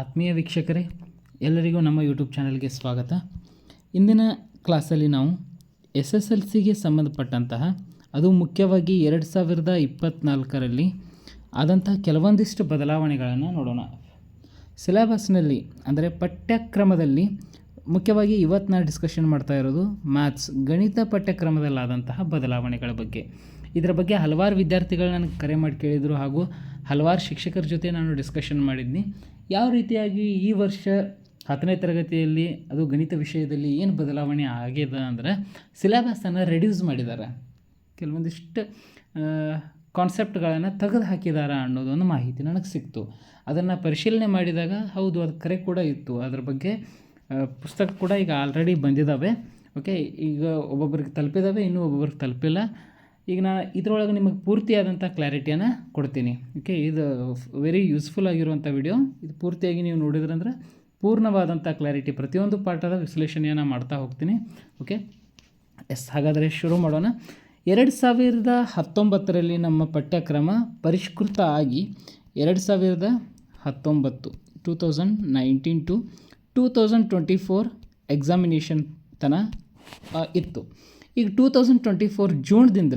ಆತ್ಮೀಯ ವೀಕ್ಷಕರೇ, ಎಲ್ಲರಿಗೂ ನಮ್ಮ ಯೂಟ್ಯೂಬ್ ಚಾನಲ್ಗೆ ಸ್ವಾಗತ. ಇಂದಿನ ಕ್ಲಾಸಲ್ಲಿ ನಾವು ಎಸ್ ಎಸ್ ಎಲ್ ಸಿಗೆ ಸಂಬಂಧಪಟ್ಟಂತಹ, ಅದು ಮುಖ್ಯವಾಗಿ ಎರಡು ಸಾವಿರದ ಇಪ್ಪತ್ತ್ನಾಲ್ಕರಲ್ಲಿ ಆದಂತಹ ಕೆಲವೊಂದಿಷ್ಟು ಬದಲಾವಣೆಗಳನ್ನು ನೋಡೋಣ. ಸಿಲೆಬಸ್ನಲ್ಲಿ, ಅಂದರೆ ಪಠ್ಯಕ್ರಮದಲ್ಲಿ, ಮುಖ್ಯವಾಗಿ ಇವತ್ತು ನಾನು ಡಿಸ್ಕಷನ್ ಮಾಡ್ತಾ ಇರೋದು ಮ್ಯಾಥ್ಸ್ ಗಣಿತ ಪಠ್ಯಕ್ರಮದಲ್ಲಾದಂತಹ ಬದಲಾವಣೆಗಳ ಬಗ್ಗೆ. ಇದರ ಬಗ್ಗೆ ಹಲವಾರು ವಿದ್ಯಾರ್ಥಿಗಳು ನನಗೆ ಕರೆ ಮಾಡಿ ಕೇಳಿದರು ಹಾಗೂ ಹಲವಾರು ಶಿಕ್ಷಕರ ಜೊತೆ ನಾನು ಡಿಸ್ಕಷನ್ ಮಾಡಿದ್ನಿ. ಯಾವ ರೀತಿಯಾಗಿ ಈ ವರ್ಷ ಹತ್ತನೇ ತರಗತಿಯಲ್ಲಿ ಅದು ಗಣಿತ ವಿಷಯದಲ್ಲಿ ಏನು ಬದಲಾವಣೆ ಆಗಿದೆ ಅಂದರೆ ಸಿಲೆಬಸನ್ನು ರೆಡ್ಯೂಸ್ ಮಾಡಿದ್ದಾರೆ. ಕೆಲವೊಂದಿಷ್ಟು ಕಾನ್ಸೆಪ್ಟ್ಗಳನ್ನು ತೆಗೆದು ಹಾಕಿದಾರ ಅನ್ನೋದೊಂದು ಮಾಹಿತಿ ನನಗೆ ಸಿಕ್ತು. ಅದನ್ನು ಪರಿಶೀಲನೆ ಮಾಡಿದಾಗ ಹೌದು, ಅದು ಕರೆ ಕೂಡ ಇತ್ತು. ಅದ್ರ ಬಗ್ಗೆ ಪುಸ್ತಕ ಕೂಡ ಈಗ ಆಲ್ರೆಡಿ ಬಂದಿದ್ದಾವೆ ಓಕೆ ಈಗ ಒಬ್ಬೊಬ್ಬರಿಗೆ ತಲುಪಿದ್ದಾವೆ ಇನ್ನೂ ಒಬ್ಬೊಬ್ರಿಗೆ ತಲುಪಿಲ್ಲ. ಈಗ ನಾನು ಇದರೊಳಗೆ ನಿಮಗೆ ಪೂರ್ತಿಯಾದಂಥ ಕ್ಲಾರಿಟಿಯನ್ನು ಕೊಡ್ತೀನಿ. ಓಕೆ ಇದು ವೆರಿ ಯೂಸ್ಫುಲ್ ಆಗಿರುವಂಥ ವಿಡಿಯೋ ಇದು ಪೂರ್ತಿಯಾಗಿ ನೀವು ನೋಡಿದ್ರಂದ್ರೆ ಪೂರ್ಣವಾದಂಥ ಕ್ಲಾರಿಟಿ ಪ್ರತಿಯೊಂದು ಪಾಠದ ವಿಶ್ಲೇಷಣೆಯನ್ನು ಮಾಡ್ತಾ ಹೋಗ್ತೀನಿ. ಓಕೆ ಎಸ್, ಹಾಗಾದರೆ ಶುರು ಮಾಡೋಣ. ಎರಡು ಸಾವಿರದ ಹತ್ತೊಂಬತ್ತರಲ್ಲಿ ನಮ್ಮ ಪಠ್ಯಕ್ರಮ ಪರಿಷ್ಕೃತ ಆಗಿ ಎರಡು ಸಾವಿರದ ಹತ್ತೊಂಬತ್ತು two thousand nineteen to two thousand twenty four examination ತನ ಇತ್ತು. ಈಗ ಟೂ ತೌಸಂಡ್ ಟ್ವೆಂಟಿ ಫೋರ್ ಜೂನ್ದಿಂದ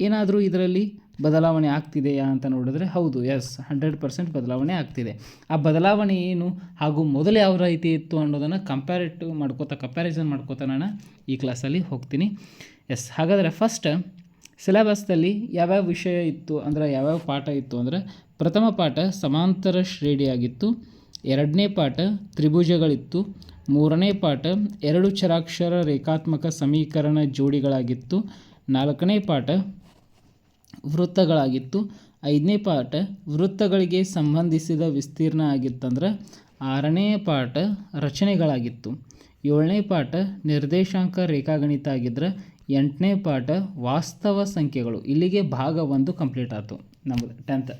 ಏನಾದರೂ ಇದರಲ್ಲಿ ಬದಲಾವಣೆ ಆಗ್ತಿದೆಯಾ ಅಂತ ನೋಡಿದ್ರೆ ಹೌದು ಎಸ್ ಹಂಡ್ರೆಡ್ ಪರ್ಸೆಂಟ್ ಬದಲಾವಣೆ ಆಗ್ತಿದೆ. ಆ ಬದಲಾವಣೆ ಏನು? ಹಾಗೂ ಮೊದಲು ಯಾವ ರೀತಿ ಇತ್ತು ಅನ್ನೋದನ್ನು ಕಂಪ್ಯಾರಿಟಿವ್ ಮಾಡ್ಕೋತಾ ಕಂಪ್ಯಾರಿಸನ್ ಮಾಡ್ಕೋತಾ ನಾನು ಈ ಕ್ಲಾಸಲ್ಲಿ ಹೋಗ್ತೀನಿ. ಎಸ್ ಹಾಗಾದರೆ ಫಸ್ಟ್ ಸಿಲೆಬಸ್ದಲ್ಲಿ ಯಾವ್ಯಾವ ವಿಷಯ ಇತ್ತು ಅಂದರೆ, ಯಾವ್ಯಾವ ಪಾಠ ಇತ್ತು ಅಂದರೆ, ಪ್ರಥಮ ಪಾಠ ಸಮಾಂತರ ಶ್ರೇಣಿಯಾಗಿತ್ತು. ಎರಡನೇ ಪಾಠ ತ್ರಿಭುಜಗಳಿತ್ತು. ಮೂರನೇ ಪಾಠ ಎರಡು ಚರಾಕ್ಷರ ರೇಖಾತ್ಮಕ ಸಮೀಕರಣ ಜೋಡಿಗಳಾಗಿತ್ತು. ನಾಲ್ಕನೇ ಪಾಠ ವೃತ್ತಗಳಾಗಿತ್ತು. ಐದನೇ ಪಾಠ ವೃತ್ತಗಳಿಗೆ ಸಂಬಂಧಿಸಿದ ವಿಸ್ತೀರ್ಣ ಆಗಿತ್ತಂದ್ರೆ ಆರನೇ ಪಾಠ ರಚನೆಗಳಾಗಿತ್ತು. ಏಳನೇ ಪಾಠ ನಿರ್ದೇಶಾಂಕ ರೇಖಾಗಣಿತ ಆಗಿದ್ರೆ ಎಂಟನೇ ಪಾಠ ವಾಸ್ತವ ಸಂಖ್ಯೆಗಳು. ಇಲ್ಲಿಗೆ ಭಾಗ ಒಂದು ಕಂಪ್ಲೀಟ್ ಆಯಿತು. ನಮ್ಮದು ಟೆಂತ್.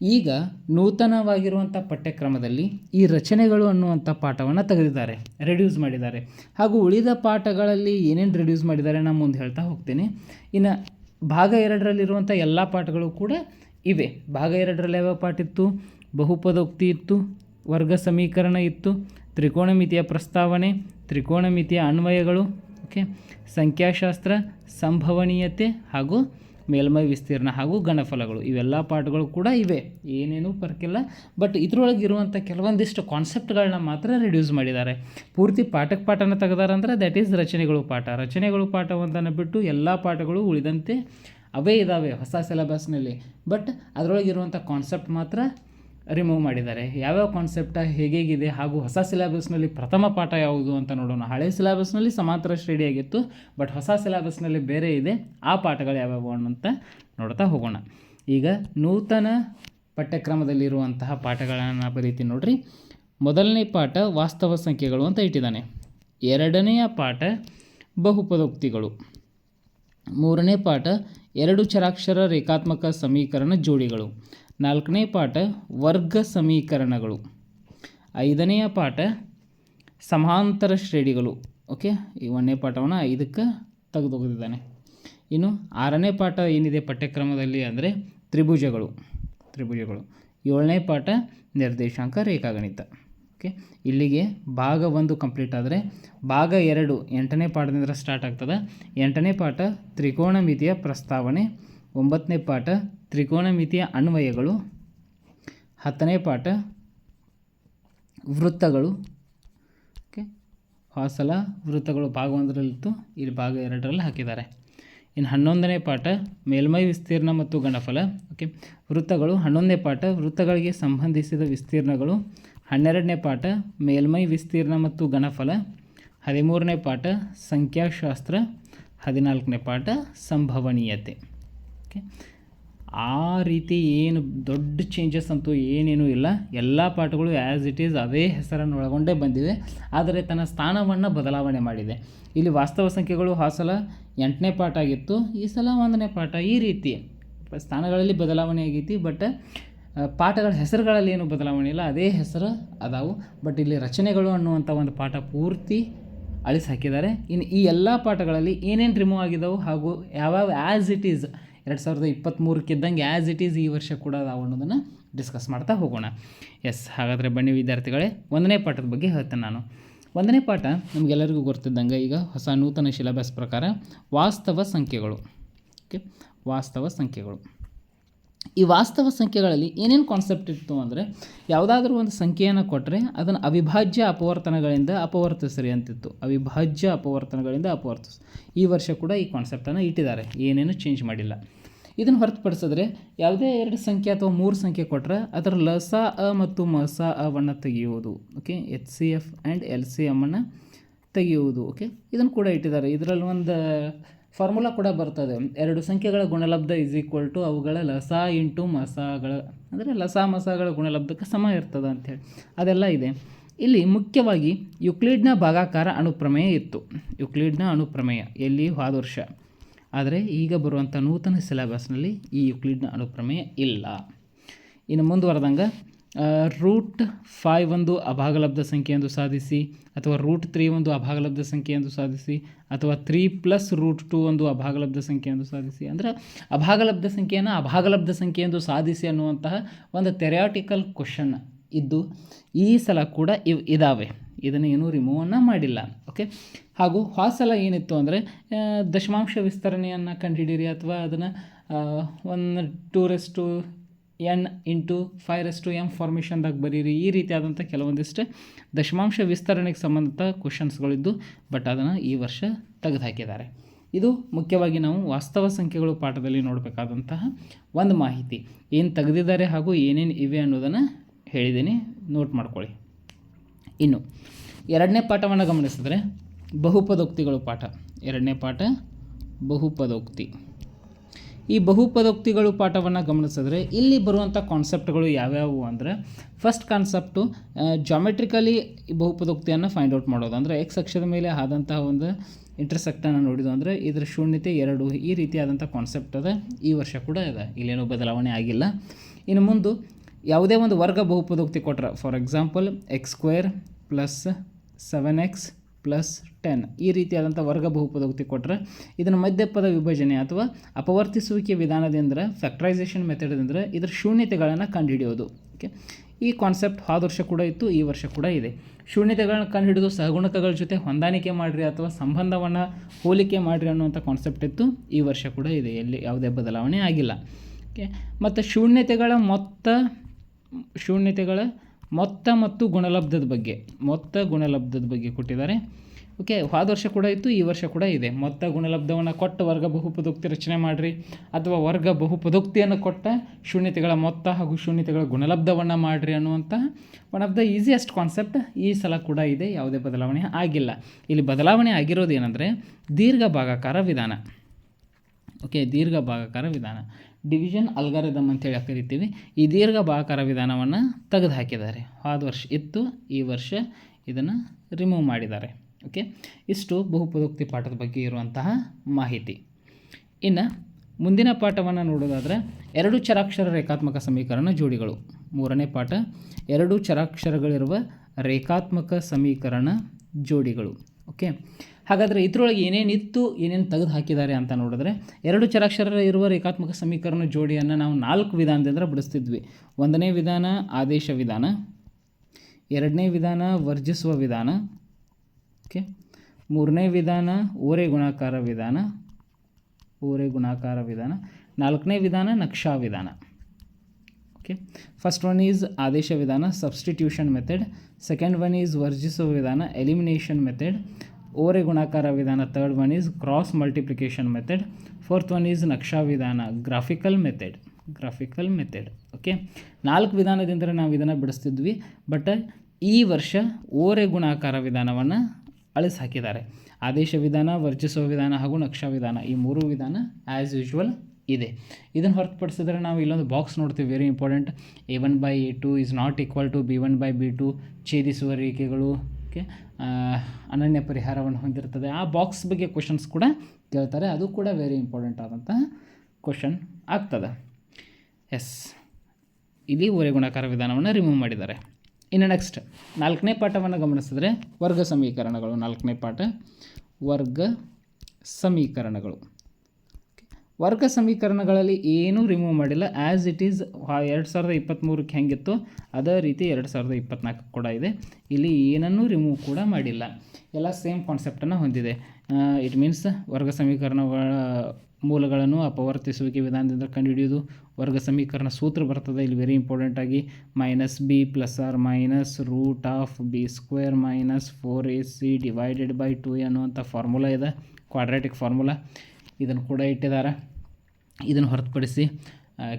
ಈಗ ನೂತನವಾಗಿರುವಂಥ ಪಠ್ಯಕ್ರಮದಲ್ಲಿ ಈ ರಚನೆಗಳು ಅನ್ನುವಂಥ ಪಾಠವನ್ನು ತೆಗೆದಿದ್ದಾರೆ ರೆಡ್ಯೂಸ್ ಮಾಡಿದ್ದಾರೆ. ಹಾಗೂ ಉಳಿದ ಪಾಠಗಳಲ್ಲಿ ಏನೇನು ರೆಡ್ಯೂಸ್ ಮಾಡಿದ್ದಾರೆ ನಾನು ಮುಂದೆ ಹೇಳ್ತಾ ಹೋಗ್ತೀನಿ. ಇನ್ನು ಭಾಗ ಎರಡರಲ್ಲಿರುವಂಥ ಎಲ್ಲ ಪಾಠಗಳು ಕೂಡ ಇವೆ. ಭಾಗ ಎರಡರಲ್ಲಿ ಯಾವ ಪಾಠ ಇತ್ತು? ಬಹುಪದೋಕ್ತಿ ಇತ್ತು, ವರ್ಗ ಸಮೀಕರಣ ಇತ್ತು ತ್ರಿಕೋಣಮಿತಿಯ ಪ್ರಸ್ತಾವನೆ ತ್ರಿಕೋನಮಿತಿಯ ಅನ್ವಯಗಳು ಓಕೆ ಸಂಖ್ಯಾಶಾಸ್ತ್ರ, ಸಂಭವನೀಯತೆ ಹಾಗೂ ಮೇಲ್ಮೈ ವಿಸ್ತೀರ್ಣ ಹಾಗೂ ಗಣಫಲಗಳು ಇವೆಲ್ಲ ಪಾಠಗಳು ಕೂಡ ಇವೆ. ಏನೇನೂ ಪರ್ಕಿಲ್ಲ. ಬಟ್ ಇದರೊಳಗೆ ಇರುವಂಥ ಕೆಲವೊಂದಿಷ್ಟು ಕಾನ್ಸೆಪ್ಟ್ಗಳನ್ನ ಮಾತ್ರ ರಿಡ್ಯೂಸ್ ಮಾಡಿದ್ದಾರೆ. ಪೂರ್ತಿ ಪಾಠಕ್ಕೆ ಪಾಠನ ತೆಗೆದಾರಂದ್ರೆ ದ್ಯಾಟ್ ಈಸ್ ರಚನೆಗಳು ಪಾಠ. ರಚನೆಗಳು ಪಾಠ ಒಂದನ್ನು ಬಿಟ್ಟು ಎಲ್ಲ ಪಾಠಗಳು ಉಳಿದಂತೆ ಅವೇ ಇದ್ದಾವೆ ಹೊಸ ಸಿಲೆಬಸ್ನಲ್ಲಿ ಬಟ್ ಅದರೊಳಗಿರುವಂಥ ಕಾನ್ಸೆಪ್ಟ್ ಮಾತ್ರ ರಿಮೂವ್ ಮಾಡಿದ್ದಾರೆ. ಯಾವ್ಯಾವ ಕಾನ್ಸೆಪ್ಟ ಹೇಗೇಗಿದೆ ಹಾಗೂ ಹೊಸ ಸಿಲೆಬಸ್ನಲ್ಲಿ ಪ್ರಥಮ ಪಾಠ ಯಾವುದು ಅಂತ ನೋಡೋಣ. ಹಳೆ ಸಿಲೆಬಸ್ನಲ್ಲಿ ಸಮಾಂತರ ಶ್ರೇಣಿ ಆಗಿತ್ತು ಬಟ್ ಹೊಸ ಸಿಲೆಬಸ್ನಲ್ಲಿ ಬೇರೆ ಇದೆ. ಆ ಪಾಠಗಳು ಯಾವ್ಯಾವು ಅಂತ ನೋಡ್ತಾ ಹೋಗೋಣ. ಈಗ ನೂತನ ಪಠ್ಯಕ್ರಮದಲ್ಲಿರುವಂತಹ ಪಾಠಗಳನ್ನು ಬರೀತೀನಿ ನೋಡ್ರಿ. ಮೊದಲನೇ ಪಾಠ ವಾಸ್ತವ ಸಂಖ್ಯೆಗಳು ಅಂತ ಇಟ್ಟಿದ್ದಾನೆ. ಎರಡನೆಯ ಪಾಠ ಬಹುಪದೋಕ್ತಿಗಳು. ಮೂರನೇ ಪಾಠ ಎರಡು ಚರಾಕ್ಷರ ರೇಖಾತ್ಮಕ ಸಮೀಕರಣ ಜೋಡಿಗಳು. ನಾಲ್ಕನೇ ಪಾಠ ವರ್ಗ ಸಮೀಕರಣಗಳು. ಐದನೆಯ ಪಾಠ ಸಮಾಂತರ ಶ್ರೇಣಿಗಳು. ಓಕೆ ಈ ಒಂದನೇ ಪಾಠವನ್ನು ಐದಕ್ಕೆ ತೆಗೆದುಕೊಂಡಿದ್ದಾನೆ. ಇನ್ನು ಆರನೇ ಪಾಠ ಏನಿದೆ ಪಠ್ಯಕ್ರಮದಲ್ಲಿ ಅಂದರೆ ತ್ರಿಭುಜಗಳು. ತ್ರಿಭುಜಗಳು. ಏಳನೇ ಪಾಠ ನಿರ್ದೇಶಾಂಕ ರೇಖಾಗಣಿತ. ಓಕೆ ಇಲ್ಲಿಗೆ ಭಾಗ ಒಂದು ಕಂಪ್ಲೀಟ್ ಆದರೆ ಭಾಗ ಎರಡು ಎಂಟನೇ ಪಾಠದಿಂದ ಸ್ಟಾರ್ಟ್ ಆಗ್ತದೆ. ಎಂಟನೇ ಪಾಠ ತ್ರಿಕೋನಮಿತಿಯ ಪ್ರಸ್ತಾವನೆ. ಒಂಬತ್ತನೇ ಪಾಠ ತ್ರಿಕೋನಮಿತಿಯ ಅನ್ವಯಗಳು. ಹತ್ತನೇ ಪಾಠ. ವೃತ್ತಗಳು. ಓಕೆ. ಹಾಸಲ ವೃತ್ತಗಳು ಭಾಗ ಒಂದರಲ್ಲಿತ್ತು. ಇಲ್ಲಿ ಭಾಗ ಎರಡರಲ್ಲಿ ಹಾಕಿದ್ದಾರೆ. ಇನ್ನು ಹನ್ನೊಂದನೇ ಪಾಠ, ಮೇಲ್ಮೈ ವಿಸ್ತೀರ್ಣ ಮತ್ತು ಗಣಫಲ ಓಕೆ. ವೃತ್ತಗಳು, ಹನ್ನೊಂದನೇ ಪಾಠ, ವೃತ್ತಗಳಿಗೆ ಸಂಬಂಧಿಸಿದ ವಿಸ್ತೀರ್ಣಗಳು. ಹನ್ನೆರಡನೇ ಪಾಠ, ಮೇಲ್ಮೈ ವಿಸ್ತೀರ್ಣ ಮತ್ತು ಗಣಫಲ ಹದಿಮೂರನೇ ಪಾಠ, ಸಂಖ್ಯಾಶಾಸ್ತ್ರ. ಹದಿನಾಲ್ಕನೇ ಪಾಠ, ಸಂಭವನೀಯತೆ. ಓಕೆ. ಆ ರೀತಿ ಏನು ದೊಡ್ಡ ಚೇಂಜಸ್ ಅಂತೂ ಏನೇನೂ ಇಲ್ಲ. ಎಲ್ಲ ಪಾಠಗಳು ಆ್ಯಸ್ ಇಟ್ ಈಸ್ ಅದೇ ಹೆಸರನ್ನು ಒಳಗೊಂಡೇ ಬಂದಿವೆ. ಆದರೆ ತನ್ನ ಸ್ಥಾನವನ್ನು ಬದಲಾವಣೆ ಮಾಡಿದೆ. ಇಲ್ಲಿ ವಾಸ್ತವ ಸಂಖ್ಯೆಗಳು ಆ ಸಲ ಎಂಟನೇ ಪಾಠ ಆಗಿತ್ತು. ಈ ಸಲ ಒಂದನೇ ಪಾಠ ಈ ರೀತಿ. ಸ್ಥಾನಗಳಲ್ಲಿ ಬದಲಾವಣೆ ಆಗೈತಿ ಬಟ್ ಪಾಠಗಳ ಹೆಸರುಗಳಲ್ಲಿ ಏನು ಬದಲಾವಣೆ ಇಲ್ಲ. ಅದೇ ಹೆಸರು ಅದಾವು. ಬಟ್ ಇಲ್ಲಿ ರಚನೆಗಳು ಅನ್ನುವಂಥ ಒಂದು ಪಾಠ ಪೂರ್ತಿ ಅಳಿಸಿ ಹಾಕಿದ್ದಾರೆ ಇನ್ನು ಈ ಎಲ್ಲ ಪಾಠಗಳಲ್ಲಿ ಏನೇನು ರಿಮೂವ್ ಆಗಿದಾವು ಹಾಗೂ ಯಾವ್ಯಾವ ಆ್ಯಸ್ ಇಟ್ ಈಸ್ ಎರಡು ಸಾವಿರದ ಇಪ್ಪತ್ತ್ಮೂರಕ್ಕಿದ್ದಂಗೆ ಆ್ಯಸ್ ಇಟ್ ಈಸ್ ಈ ವರ್ಷ ಕೂಡ ನಾವು ಅನ್ನೋದನ್ನು ಡಿಸ್ಕಸ್ ಮಾಡ್ತಾ ಹೋಗೋಣ. ಎಸ್ ಹಾಗಾದರೆ ಬನ್ನಿ ವಿದ್ಯಾರ್ಥಿಗಳೇ, ಒಂದನೇ ಪಾಠದ ಬಗ್ಗೆ ಹೇಳ್ತೇನೆ ನಾನು. ಒಂದನೇ ಪಾಠ ನಮಗೆಲ್ಲರಿಗೂ ಗೊತ್ತಿದ್ದಂಗೆ ಈಗ ಹೊಸ ನೂತನ ಸಿಲೆಬಸ್ ಪ್ರಕಾರ ವಾಸ್ತವ ಸಂಖ್ಯೆಗಳು. ಓಕೆ ವಾಸ್ತವ ಸಂಖ್ಯೆಗಳು. ಈ ವಾಸ್ತವ ಸಂಖ್ಯೆಗಳಲ್ಲಿ ಏನೇನು ಕಾನ್ಸೆಪ್ಟ್ ಇತ್ತು ಅಂದರೆ ಯಾವುದಾದ್ರೂ ಒಂದು ಸಂಖ್ಯೆಯನ್ನು ಕೊಟ್ಟರೆ ಅದನ್ನು ಅವಿಭಾಜ್ಯ ಅಪವರ್ತನಗಳಿಂದ ಅಪವರ್ತಿಸ್ರಿ ಅಂತಿತ್ತು. ಅವಿಭಾಜ್ಯ ಅಪವರ್ತನಗಳಿಂದ ಅಪವರ್ತಿಸ್ ಈ ವರ್ಷ ಕೂಡ ಈ ಕಾನ್ಸೆಪ್ಟನ್ನು ಇಟ್ಟಿದ್ದಾರೆ. ಏನೇನು ಚೇಂಜ್ ಮಾಡಿಲ್ಲ. ಇದನ್ನು ಹೊರತುಪಡಿಸಿದ್ರೆ ಯಾವುದೇ ಎರಡು ಸಂಖ್ಯೆ ಅಥವಾ ಮೂರು ಸಂಖ್ಯೆ ಕೊಟ್ಟರೆ ಅದರ ಲಸ ಅ ಮತ್ತು ಮಸ ಅವನ್ನು ತೆಗೆಯುವುದು. Okay H C F and L C ಎಮ್ಮನ್ನು ತೆಗೆಯುವುದು. ಓಕೆ ಇದನ್ನು ಕೂಡ ಇಟ್ಟಿದ್ದಾರೆ. ಇದರಲ್ಲಿ ಒಂದು ಫಾರ್ಮುಲಾ ಕೂಡ ಬರ್ತದೆ. ಎರಡು ಸಂಖ್ಯೆಗಳ ಗುಣಲಬ್ಧ ಇಸ್ ಈಕ್ವಲ್ ಟು ಅವುಗಳ ಲಸ ಇಂಟು ಮಸಗಳ ಅಂದರೆ ಲಸ ಮಸಗಳ ಗುಣಲಬ್ಧಕ್ಕೆ ಸಮ ಇರ್ತದೆ ಅಂಥೇಳಿ ಅದೆಲ್ಲ ಇದೆ. ಇಲ್ಲಿ ಮುಖ್ಯವಾಗಿ ಯುಕ್ಲಿಡ್ನ ಭಾಗಾಕಾರ ಅಣುಪ್ರಮೇಯ ಇತ್ತು. ಯುಕ್ಲಿಡ್ನ ಅಣುಪ್ರಮೇಯ ಎಲ್ಲಿ? ಹೋದ ವರ್ಷ ಆದರೆ ಈಗ ಬರುವಂಥ ನೂತನ ಸಿಲೆಬಸ್ನಲ್ಲಿ ಈ ಯುಕ್ಲಿಡ್ನ ಅನುಪ್ರಮೇಯ ಇಲ್ಲ. ಇನ್ನು ಮುಂದುವರೆದಂಗೆ ರೂಟ್ ಫೈವ್ ಒಂದು ಅಭಾಗಲಬ್ಧ ಸಂಖ್ಯೆ ಎಂದು ಸಾಧಿಸಿ, ಅಥವಾ ರೂಟ್ ತ್ರೀ ಒಂದು ಅಭಾಗಲಬ್ಧ ಸಂಖ್ಯೆ ಎಂದು ಸಾಧಿಸಿ, ಅಥವಾ ತ್ರೀ ಪ್ಲಸ್ ರೂಟ್ ಟು ಒಂದು ಅಭಾಗಲಬ್ಧ ಸಂಖ್ಯೆ ಎಂದು ಸಾಧಿಸಿ. ಅಂದರೆ ಅಭಾಗಲಬ್ಧ ಸಂಖ್ಯೆಯನ್ನು ಅಭಾಗಲಬ್ಧ ಸಂಖ್ಯೆ ಎಂದು ಸಾಧಿಸಿ ಅನ್ನುವಂತಹ ಒಂದು ಥೆರಾಟಿಕಲ್ ಕ್ವಶನ್ ಇದ್ದು ಈ ಸಲ ಕೂಡ ಇವ್ ಇದ್ದಾವೆ ಇದನ್ನು ಏನೂ ರಿಮೂವನ್ನು ಮಾಡಿಲ್ಲ ಓಕೆ ಹಾಗೂ ಹಾಸಲ ಏನಿತ್ತು ಅಂದರೆ ದಶಮಾಂಶ ವಿಸ್ತರಣೆಯನ್ನು ಕಂಡುಹಿಡಿಯಿರಿ ಅಥವಾ ಅದನ್ನು one two raise to N into five raise to M ಫಾರ್ಮೇಷನ್ದಾಗ ಬರೀರಿ. ಈ ರೀತಿಯಾದಂಥ ಕೆಲವೊಂದಿಷ್ಟು ದಶಮಾಂಶ ವಿಸ್ತರಣೆಗೆ ಸಂಬಂಧಿತ ಕ್ವಶನ್ಸ್ಗಳಿದ್ದು ಬಟ್ ಅದನ್ನು ಈ ವರ್ಷ ತೆಗೆದುಹಾಕಿದ್ದಾರೆ. ಇದು ಮುಖ್ಯವಾಗಿ ನಾವು ವಾಸ್ತವ ಸಂಖ್ಯೆಗಳು ಪಾಠದಲ್ಲಿ ನೋಡಬೇಕಾದಂತಹ ಒಂದು ಮಾಹಿತಿ. ಏನು ತೆಗೆದಿದ್ದಾರೆ ಹಾಗೂ ಏನೇನು ಇವೆ ಅನ್ನೋದನ್ನು ಹೇಳಿದ್ದೀನಿ ನೋಟ್ ಮಾಡ್ಕೊಳ್ಳಿ. ಇನ್ನು. ಎರಡನೇ ಪಾಠವನ್ನು ಗಮನಿಸಿದ್ರೆ ಬಹುಪದೋಕ್ತಿಗಳು ಪಾಠ. ಎರಡನೇ ಪಾಠ, ಬಹುಪದೋಕ್ತಿ. ಈ ಬಹುಪದೋಕ್ತಿಗಳು ಪಾಠವನ್ನು ಗಮನಿಸಿದ್ರೆ ಇಲ್ಲಿ ಬರುವಂಥ ಕಾನ್ಸೆಪ್ಟ್ಗಳು ಯಾವ್ಯಾವು ಅಂದರೆ ಫಸ್ಟ್ ಕಾನ್ಸೆಪ್ಟು ಜಾಮೆಟ್ರಿಕಲಿ ಬಹುಪದೋಕ್ತಿಯನ್ನು ಫೈಂಡ್ ಔಟ್ ಮಾಡೋದು. ಅಂದರೆ ಎಕ್ಸ್ ಅಕ್ಷದ ಮೇಲೆ ಆದಂತಹ ಒಂದು ಇಂಟರ್ಸೆಕ್ಟನ್ನು ನೋಡಿದ್ದು ಅಂದರೆ ಇದರ ಶೂನ್ಯತೆ ಎರಡು. ಈ ರೀತಿಯಾದಂಥ ಕಾನ್ಸೆಪ್ಟ್ ಅದ. ಈ ವರ್ಷ ಕೂಡ ಇದೆ. ಇಲ್ಲೇನೂ ಬದಲಾವಣೆ ಆಗಿಲ್ಲ. ಇನ್ನು ಮುಂದೆ ಯಾವುದೇ ಒಂದು ವರ್ಗ ಬಹುಪದೋಕ್ತಿ ಕೊಟ್ಟರೆ for example X square plus seven X plus ten ಈ ರೀತಿಯಾದಂಥ ವರ್ಗ ಬಹುಪದೋಕ್ತಿ ಕೊಟ್ಟರೆ ಇದನ್ನು ಮಧ್ಯಪದ ವಿಭಜನೆ ಅಥವಾ ಅಪವರ್ತಿಸುವಿಕೆ ವಿಧಾನದಿಂದ ಫ್ಯಾಕ್ಟ್ರೈಸೇಷನ್ ಮೆಥಡ್ದಿಂದ ಇದರ ಶೂನ್ಯತೆಗಳನ್ನು ಕಂಡುಹಿಡಿಯೋದು. ಓಕೆ ಈ ಕಾನ್ಸೆಪ್ಟ್ ಹಾದ ವರ್ಷ ಕೂಡ ಇತ್ತು, ಈ ವರ್ಷ ಕೂಡ ಇದೆ. ಶೂನ್ಯತೆಗಳನ್ನು ಕಂಡುಹಿಡಿದು ಸಹಗುಣಕಗಳ ಜೊತೆ ಹೊಂದಾಣಿಕೆ ಮಾಡಿರಿ ಅಥವಾ ಸಂಬಂಧವನ್ನು ಹೋಲಿಕೆ ಮಾಡಿರಿ ಅನ್ನುವಂಥ ಕಾನ್ಸೆಪ್ಟ್ ಇತ್ತು, ಈ ವರ್ಷ ಕೂಡ ಇದೆ, ಎಲ್ಲಿ ಯಾವುದೇ ಬದಲಾವಣೆ ಆಗಿಲ್ಲ. ಓಕೆ ಮತ್ತು ಶೂನ್ಯತೆಗಳ ಮೊತ್ತ ಶೂನ್ಯತೆಗಳ ಮೊತ್ತ ಮತ್ತು ಗುಣಲಬ್ಧದ ಬಗ್ಗೆ, ಮೊತ್ತ ಗುಣಲಬ್ಧದ ಬಗ್ಗೆ ಕೊಟ್ಟಿದ್ದಾರೆ. ಓಕೆ, ಹೋದ ವರ್ಷ ಕೂಡ ಇತ್ತು, ಈ ವರ್ಷ ಕೂಡ ಇದೆ. ಮೊತ್ತ ಗುಣಲಬ್ಧವನ್ನು ಕೊಟ್ಟ ವರ್ಗ ಬಹುಪದೋಕ್ತಿ ರಚನೆ ಮಾಡಿರಿ. ಅಥವಾ ವರ್ಗ ಬಹುಪದೋಕ್ತಿಯನ್ನು ಕೊಟ್ಟ ಶೂನ್ಯತೆಗಳ ಮೊತ್ತ ಹಾಗೂ ಶೂನ್ಯತೆಗಳ ಗುಣಲಬ್ಧವನ್ನು ಮಾಡಿರಿ ಅನ್ನುವಂತಹ one of the easiest concept ಈ ಸಲ ಕೂಡ ಇದೆ. ಯಾವುದೇ ಬದಲಾವಣೆ ಆಗಿಲ್ಲ. ಇಲ್ಲಿ ಬದಲಾವಣೆ ಆಗಿರೋದು ಏನಂದರೆ, ದೀರ್ಘ ಭಾಗಾಕಾರ ವಿಧಾನ. ಓಕೆ, ದೀರ್ಘ ಭಾಗಾಕಾರ ವಿಧಾನ. ಡಿವಿಷನ್ ಅಲ್ಗಾರಿದಮ್ ಅಂತೇಳಿ ಕರಿತೀವಿ, ಈ ದೀರ್ಘ ಭಾಗಾಕಾರ ವಿಧಾನವನ್ನು ತೆಗೆದು ಹಾಕಿದ್ದಾರೆ ಹೋದ ವರ್ಷ ಇತ್ತು, ಈ ವರ್ಷ ಇದನ್ನು ರಿಮೂವ್ ಮಾಡಿದ್ದಾರೆ. ಓಕೆ ಇಷ್ಟು ಬಹುಪದೋಕ್ತಿ ಪಾಠದ ಬಗ್ಗೆ ಇರುವಂತಹ ಮಾಹಿತಿ. ಇನ್ನು ಮುಂದಿನ ಪಾಠವನ್ನು ನೋಡೋದಾದರೆ, ಎರಡು ಚರಾಕ್ಷರ ರೇಖಾತ್ಮಕ ಸಮೀಕರಣ ಜೋಡಿಗಳು. ಮೂರನೇ ಪಾಠ, ಎರಡು ಚರಾಕ್ಷರಗಳಿರುವ ರೇಖಾತ್ಮಕ ಸಮೀಕರಣ ಜೋಡಿಗಳು. ಓಕೆ ಹಾಗಾದರೆ ಇದರೊಳಗೆ ಏನೇನಿತ್ತು ಏನೇನು ತೆಗೆದು ಹಾಕಿದ್ದಾರೆ ಅಂತ ನೋಡಿದ್ರೆ, ಎರಡು ಚರಾಕ್ಷರ ಇರುವ ರೇಖಾತ್ಮಕ ಸಮೀಕರಣ ಜೋಡಿಯನ್ನು ನಾವು ನಾಲ್ಕು ವಿಧಾನದಿಂದ ಬಿಡಿಸ್ತಿದ್ವಿ. ಒಂದನೇ ವಿಧಾನ ಆದೇಶ ವಿಧಾನ, ಎರಡನೇ ವಿಧಾನ ವರ್ಜಿಸುವ ವಿಧಾನ ಓಕೆ ಮೂರನೇ ವಿಧಾನ ಓರೆ ಗುಣಾಕಾರ ವಿಧಾನ, ಓರೆ ಗುಣಾಕಾರ ವಿಧಾನ, ನಾಲ್ಕನೇ ವಿಧಾನ ನಕ್ಷಾ ವಿಧಾನ ಓಕೆ ಫಸ್ಟ್ ಒನ್ ಈಸ್ ಆದೇಶ ವಿಧಾನ substitution method second one is ವರ್ಜಿಸುವ ವಿಧಾನ ಎಲಿಮಿನೇಷನ್ ಮೆಥಡ್ ಓರೆ ಗುಣಾಕಾರ ವಿಧಾನ. Third one is cross multiplication method fourth one is ನಕ್ಷಾ ವಿಧಾನ. Graphical method graphical method okay ನಾಲ್ಕು ವಿಧಾನದಿಂದ ನಾವು ಇದನ್ನು ಬಿಡಿಸ್ತಿದ್ವಿ. ಬಟ್ ಈ ವರ್ಷ ಓರೆ ಗುಣಾಕಾರ ವಿಧಾನವನ್ನು ಅಳಿಸಿ ಹಾಕಿದ್ದಾರೆ ಆದೇಶ ವಿಧಾನ, ವರ್ಜಿಸುವ ವಿಧಾನ ಹಾಗೂ ನಕ್ಷಾ ವಿಧಾನ. ಈ ಮೂರು ವಿಧಾನ ಆ್ಯಸ್ ಯೂಶ್ವಲ್ ಇದೆ. ಇದನ್ನು ಹೊರತುಪಡಿಸಿದ್ರೆ ನಾವು ಇಲ್ಲೊಂದು ಬಾಕ್ಸ್ ನೋಡ್ತೀವಿ. Very important A one by A two is not equal to B one by B two ಛೇದಿಸುವ ರೇಖೆಗಳು. ಓಕೆ ಅನನ್ಯ ಪರಿಹಾರವನ್ನು ಹೊಂದಿರ್ತದೆ ಆ ಬಾಕ್ಸ್ ಬಗ್ಗೆ ಕ್ವಶನ್ಸ್ ಕೂಡ ಕೇಳ್ತಾರೆ. ಅದು ಕೂಡ ವೆರಿ ಇಂಪಾರ್ಟೆಂಟ್ ಆದಂತಹ ಕ್ವಶನ್ ಆಗ್ತದೆ. ಎಸ್ ಇಲ್ಲಿ ಒರೆ ಗುಣಾಕಾರ ವಿಧಾನವನ್ನು ರಿಮೂವ್ ಮಾಡಿದ್ದಾರೆ. ಇನ್ನು ನೆಕ್ಸ್ಟ್ ನಾಲ್ಕನೇ ಪಾಠವನ್ನು ಗಮನಿಸಿದ್ರೆ ವರ್ಗ ಸಮೀಕರಣಗಳು. ನಾಲ್ಕನೇ ಪಾಠ, ವರ್ಗ ಸಮೀಕರಣಗಳು. ವರ್ಗ ಸಮೀಕರಣಗಳಲ್ಲಿ ಏನೂ ರಿಮೂವ್ ಮಾಡಿಲ್ಲ. ಆ್ಯಸ್ ಇಟ್ ಈಸ್ ಎರಡು ಸಾವಿರದ ಇಪ್ಪತ್ತ್ಮೂರಕ್ಕೆ ಹೆಂಗಿತ್ತು? ಅದೇ ರೀತಿ ಎರಡು ಸಾವಿರದ ಇಪ್ಪತ್ತ್ನಾಲ್ಕು ಕೂಡ ಇದೆ. ಇಲ್ಲಿ ಏನನ್ನೂ ರಿಮೂವ್ ಕೂಡ ಮಾಡಿಲ್ಲ. ಎಲ್ಲ ಸೇಮ್ ಕಾನ್ಸೆಪ್ಟನ್ನು ಹೊಂದಿದೆ. ಇಟ್ ಮೀನ್ಸ್ ವರ್ಗ ಸಮೀಕರಣಗಳ ಮೂಲಗಳನ್ನು ಅಪವರ್ತಿಸುವಿಕೆ ವಿಧಾನದಿಂದ ಕಂಡುಹಿಡಿಯೋದು ವರ್ಗ ಸಮೀಕರಣ ಸೂತ್ರ ಬರ್ತದೆ. ಇಲ್ಲಿ ವೆರಿ ಇಂಪಾರ್ಟೆಂಟ್ ಆಗಿ minus B plus or minus root of B square minus four A C divided by two ಅನ್ನುವಂಥ ಫಾರ್ಮುಲಾ ಇದೆ. ಕ್ವಾಡ್ರಾಟಿಕ್ ಫಾರ್ಮುಲಾ ಇದನ್ನು ಕೂಡ ಇಟ್ಟಿದ್ದಾರೆ. ಇದನ್ನು ಹೊರತುಪಡಿಸಿ